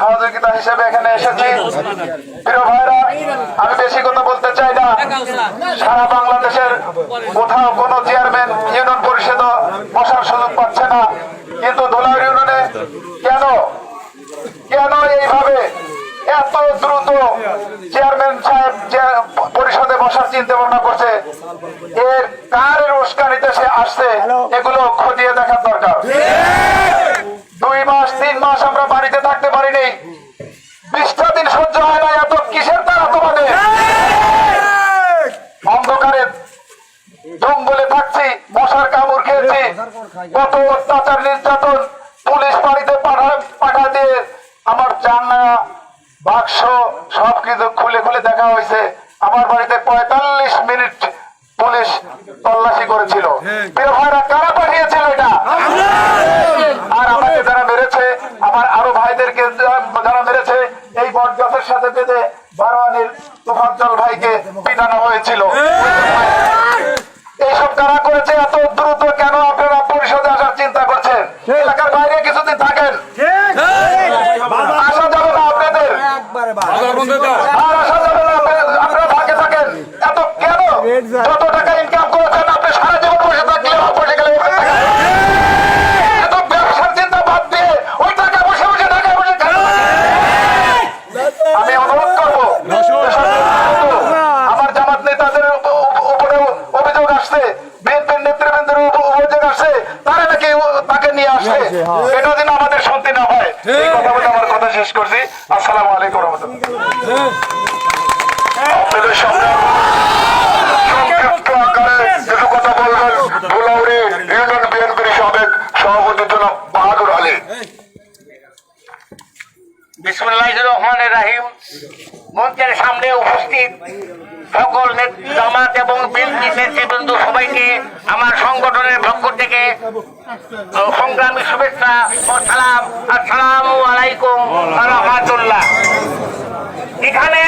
সহযোগিতা হিসেবে এখানে এসেছি। প্রিয় ভাইরা, আমি বেশি কথা বলতে চাই না। সারা বাংলাদেশের কোথাও কোনো চেয়ারম্যান ইউনিয়ন পরিষদ বসার সুযোগ পাচ্ছে না। কিন্তু ধোলাউড়ি ইউনিয়নে কেন? কেন এইভাবে এত দ্রুত চেয়ারম্যান সাহেব পরিষদে বসার চিন্তা ভাবনা করছে? এর কার উস্কানিতে সে আসছে? এগুলো বিশটা দিন সহ্য হয় না এত কিসের তারা তোমাদের? অন্ধকারে জঙ্গলে থাকছি মশার কামড় খেয়েছি কত অত্যাচার নির্যাতন। পুলিশ বাড়িতে পাঠা পাঠা দিয়ে আমার জানলা বাক্স সবকিছু খুলে খুলে দেখা হয়েছে। আমার বাড়িতে পঁয়তাল্লিশ মিনিট পুলিশ তল্লাশি করেছিল প্রিয় ভাইরা কারা পাঠিয়েছিল এটা আর আমাকে যারা মেরেছে আমার আরও ভাইদেরকে যারা মেরেছে। এই বটগাছের সাথে বেঁধে বারোয়ানির তোফাজ্জল ভাইকে পিটানো হয়েছিল। এইসব কারা করেছে? এত দ্রুত কেন আপনারা পরিষদে আসার চিন্তা করছেন? এলাকার বাইরে কিছুদিন থাকেন। আসা যাবে না আপনাদের। আর আসা যাবে না আপনারা ফাঁকে থাকেন। এত কেন? যত টাকা ইনকাম করেছেন তাকে এটা যেন আমাদের শুনতে না হয় এই কথা বলে আমার কথা শেষ করছি। আসসালামু আলাইকুম রহমতুল্লাহ। সংক্ষিপ্ত আকারে কিছু কথা বলবেন। ধুলাউড়ি ইউনিয়ন বিএনপির সাবেক সভাপতি জনাব বাহাদুর আলী। বিসমুল্লাহ রহমান রাহিম। মঞ্চের সামনে উপস্থিত সকল জামাত এবং বিএনপি নেতৃবৃন্দ সবাইকে আমার সংগঠনের পক্ষ থেকে সংগ্রামী শুভেচ্ছা ও সালাম আসসালামু আলাইকুম রহমাতুল্লাহ। এখানে